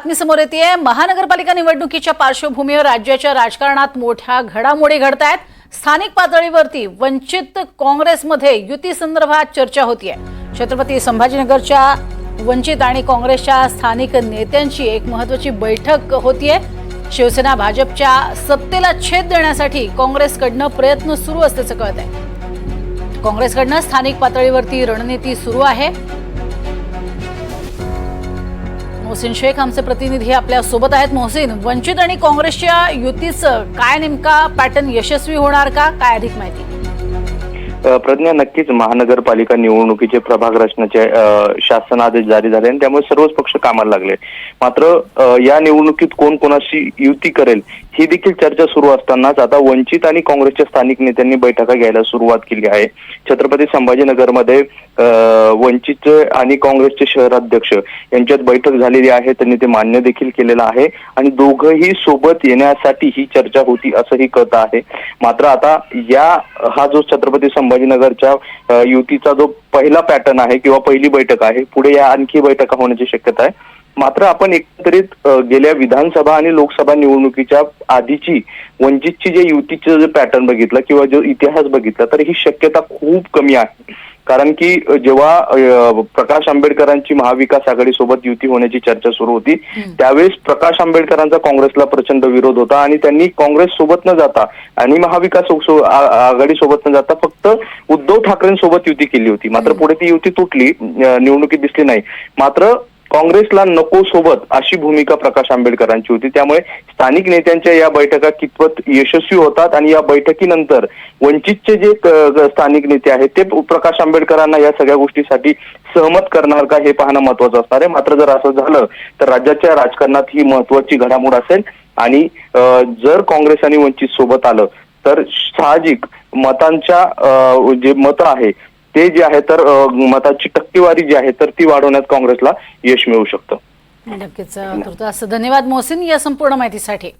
बातमी समोर येते महानगरपालिका निवडणुकीच्या पार्श्वभूमीवर राज्याच्या राजकारणात मोठ्या घडामोडी घडत आहेत स्थानिक पातळीवरती वंचित काँग्रेसमध्ये युती संदर्भात चर्चा होतीये. छत्रपती संभाजीनगरच्या वंचित आणि काँग्रेसच्या स्थानिक नेत्यांची एक महत्वाची बैठक होतीये. शिवसेना भाजपच्या सत्तेला छेद देण्यासाठी काँग्रेसकडनं प्रयत्न सुरू असल्याचं कळत आहे काँग्रेसकडनं स्थानिक पातळीवरती रणनीती सुरू आहे. मोहसिन शेख आमचे प्रतिनिधी आपल्यासोबत आहेत. मोहसिन वंचित आणि काँग्रेसच्या युतीचं काय नेमका पॅटर्न यशस्वी होणार का? काय अधिक माहिती? प्रज्ञा नक्कीच महानगरपालिका निवडणुकीचे प्रभाग रचनेचे शासन आदेश जारी झाले आणि त्यामुळे सर्वच पक्ष कामाला लागले. मात्र या निवडणुकीत कोण कोणाशी युती करेल ही देखील चर्चा सुरू असतानाच आता वंचित आणि काँग्रेसच्या स्थानिक नेत्यांनी बैठका घ्यायला सुरुवात केली आहे. छत्रपती संभाजीनगरमध्ये वंचितचे आणि काँग्रेसचे शहराध्यक्ष यांच्यात बैठक झालेली आहे त्यांनी ते मान्य देखील केलेलं आहे आणि दोघंही सोबत येण्यासाठी ही चर्चा होती असंही कळत आहे. मात्र आता या हा जो छत्रपती संभाजीनगरच्या युतीचा जो पहिला पॅटर्न आहे किंवा पहिली बैठक आहे पुढे या आणखी बैठका होण्याची शक्यता आहे. मात्र आपण एकत्रित गेल्या विधानसभा आणि लोकसभा निवडणुकीच्या आधीची वंचितची जे युतीचं जे पॅटर्न बघितलं किंवा जो इतिहास बघितला तर ही शक्यता खूप कमी आहे. कारण की जेव्हा प्रकाश आंबेडकरांची महाविकास आघाडी सोबत युती होण्याची चर्चा सुरू होती त्यावेळेस प्रकाश आंबेडकरांचा काँग्रेसला प्रचंड विरोध होता आणि त्यांनी काँग्रेस सोबत न जाता आणि महाविकास आघाडी सोबत न जाता फक्त उद्धव ठाकरेंसोबत युती केली होती. मात्र पुढे ती युती तुटली निवडणुकीत दिसली नाही. मात्र काँग्रेसला नको सोबत अशी भूमिका प्रकाश आंबेडकरांची होती. त्यामुळे स्थानिक नेत्यांच्या या बैठका कितपत यशस्वी होतात आणि या बैठकीनंतर वंचितचे जे स्थानिक नेते आहेत ते प्रकाश आंबेडकरांना या सगळ्या गोष्टीसाठी सहमत करणार का हे पाहणं महत्वाचं असणार आहे. मात्र जर असं झालं तर राज्याच्या राजकारणात ही महत्वाची घडामोड असेल आणि जर काँग्रेस आणि वंचित सोबत आलं तर साहजिक मतांच्या जे मतं आहे ते जे आहे तर मताची टक्केवारी जी आहे तर ती वाढवण्यात काँग्रेसला यश मिळू शकतं. नक्कीच धन्यवाद मोहसिन या संपूर्ण माहितीसाठी.